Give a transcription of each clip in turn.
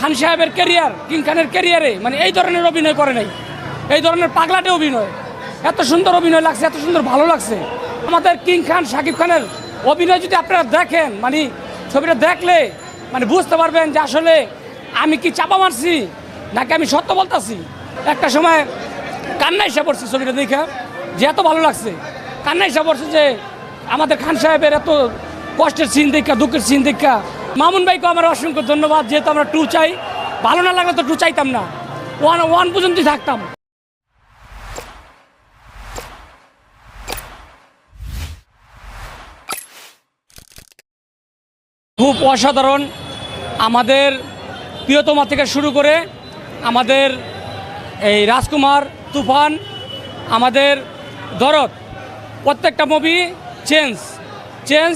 খান সাহেবের career king খানের ক্যারিয়ারে মানে এই ধরনের অভিনয় করে নাই। এই ধরনের পাগলাটে অভিনয়। এত সুন্দর অভিনয় লাগছে, এত সুন্দর ভালো লাগছে। আমাদের কিং খান, শাকিব খানের অভিনয় যদি আপনারা দেখেন মানে ছবিটা দেখলে মানে বুঝতে পারবেন যে আসলে আমি কি চাপা মারছি, নাকি আমি সত্য বলতাছি। একটা সময় কান্না এসে পড়ছে ছবিটা দেখে, যে এত ভালো লাগছে। কান্না এসে পড়ছে যে আমাদের খান সাহেবের এত কষ্টের সিন দেখা, দুঃখের সিন দেখা মামুন ভাইকে আমার অসংখ্য ধন্যবাদ, যেহেতু আমরা টু চাই। ভালো না লাগলে তো টু চাইতাম না। ওয়ান ওয়ান পর্যন্তই থাকতাম। খুব অসাধারণ আমাদের প্রিয়তমা থেকে শুরু করে আমাদের এই রাজকুমার তুফান, আমাদের দরদ, প্রত্যেকটা মুভি চেঞ্জ চেঞ্জ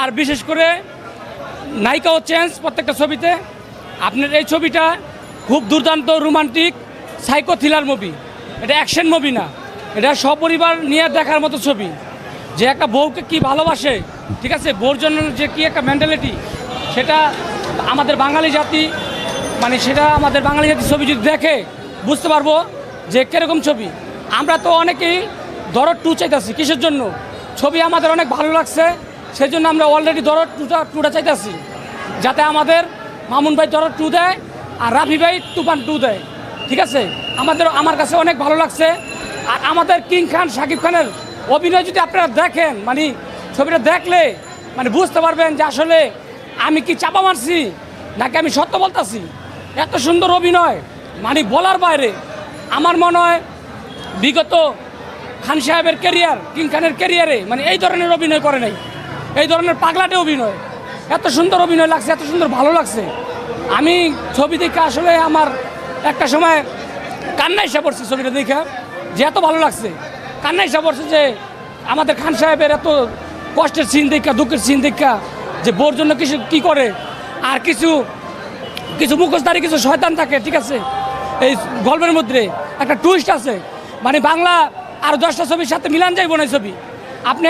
আর বিশেষ করে নায়িকাও চেঞ্জ প্রত্যেকটা ছবিতে। আপনার এই ছবিটা খুব দুর্দান্ত রোমান্টিক সাইকো থ্রিলার মুভি। এটা অ্যাকশন মুভি না। এটা সপরিবার নিয়ে দেখার মতো ছবি। যে একটা বউকে কি ভালোবাসে, ঠিক আছে? বউর জন্য যে কি একটা মেন্টালিটি সেটা আমাদের বাঙালি জাতি মানে সেটা আমাদের বাঙালি জাতির ছবি যদি দেখে, বুঝতে পারব যে কীরকম ছবি। আমরা তো অনেকেই দরদ টু চাইতেছি কিসের জন্য? ছবি আমাদের অনেক ভালো লাগছে। সেই জন্য আমরা অলরেডি দরদ টুটা টুটা চাইতেছি। যাতে আমাদের মামুন ভাই দরদ টু দেয় আর রাফি ভাই তুফান টু দেয়। ঠিক আছে? আমাদের, আমার কাছে অনেক ভালো লাগছে। আর আমাদের কিং খান শাকিব খানের অভিনয় যদি আপনারা দেখেন মানে ছবিটা দেখলে মানে বুঝতে পারবেন যে আসলে আমি কি চাপা মারছি, নাকি আমি সত্য বলতাছি। এত সুন্দর অভিনয় মানে বলার বাইরে। আমার মনে হয় বিগত খান সাহেবের কেরিয়ার কিং খানের কেরিয়ারে মানে এই ধরনের অভিনয় করে নাই। এই ধরনের পাগলাটে অভিনয়। এত সুন্দর অভিনয় লাগছে, এত সুন্দর ভালো লাগছে। আমি ছবি দেখে আসলে আমার একটা সময় কান্না এসে পড়ছে ছবিটা দেখে, যে এত ভালো লাগছে। কান্না এসে পড়ছে যে আমাদের খান সাহেবের এত কষ্টের সিন দেখা, দুঃখের সিন দেখা, যে বোর জন্য কিছু কি করে? আর কিছু কিছু মুখোশধারী, কিছু শয়তান থাকে, ঠিক আছে? এই গল্পের মধ্যে একটা টুইস্ট আছে। মানে বাংলা আর দশটা ছবির সাথে মিলান যাইব না ছবি। আপনি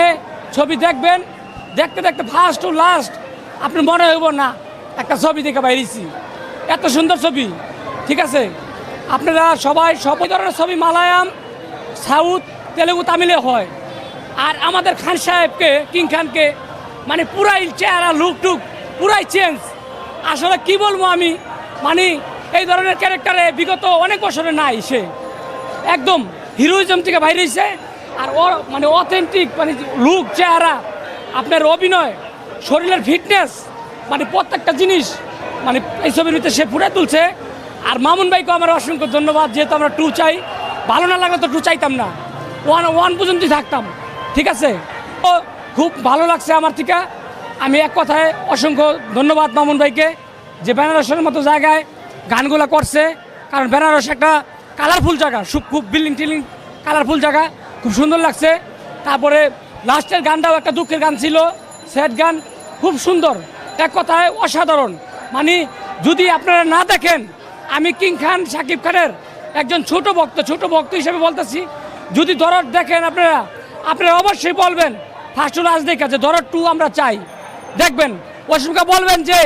ছবি দেখবেন দেখতে দেখতে ফার্স্ট টু লাস্ট আপনি মনে হইব না, একটা ছবি দেখে বাইরেছি এত সুন্দর ছবি, ঠিক আছে? আপনারা সবাই সব ধরনের ছবি মালায়াম, সাউথ, তেলেগু, তামিলে হয়। আর আমাদের খান সাহেবকে, কিং খানকে মানে পুরাই চেহারা লুক টুক পুরাই চেঞ্জ আসলে কি বলব আমি? মানে এই ধরনের ক্যারেক্টারে বিগত অনেক বছরে নাই সে। একদম হিরোইজম থেকে বাইরে আর ও মানে অথেন্টিক মানে লুক চেহারা আপনার অভিনয়, শরীরের ফিটনেস মানে প্রত্যেকটা জিনিস মানে এই ছবির ভিতরে সে ফুটে তুলছে। আর মামুন ভাইকে আমার অসংখ্য ধন্যবাদ, যেহেতু আমরা টু চাই, ভালো না লাগলে তো টু চাইতাম না। ওয়ান ওয়ান পর্যন্তই থাকতাম, ঠিক আছে? ও খুব ভালো লাগছে আমার থেকে। আমি এক কথায় অসংখ্য ধন্যবাদ মামুন ভাইকে, যে বেনারসের মতো জায়গায় গানগুলো করছে। কারণ বেনারস একটা কালারফুল জায়গা খুব বিল্ডিং টিল্ডিং কালারফুল জায়গা, খুব সুন্দর লাগছে। তারপরে লাস্টের গানটাও একটা দুঃখের গান ছিল, স্যাড গান, খুব সুন্দর। এক কথায় অসাধারণ। মানে যদি আপনারা না দেখেন, আমি কিং খান সাকিব খানের একজন ছোট ভক্ত ছোট ভক্ত হিসেবে বলতেছি, যদি দরদ দেখেন আপনারা আপনারা অবশ্যই বলবেন ফার্স্ট লাস্ট দেখে যে দরদ টু আমরা চাই। দেখবেন অসুবিধা বলবেন যে,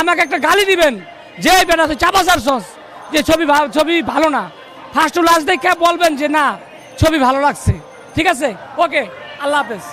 আমাকে একটা গালি দিবেন, যে বেটা তুই চাপাচার সস যে ছবি ছবি ভালো না। ফার্স্ট লাস্ট দেখে বলবেন যে, না, ছবি ভালো লাগছে। ঠিক আছে? ওকে। আল্লাহ হাফেজ।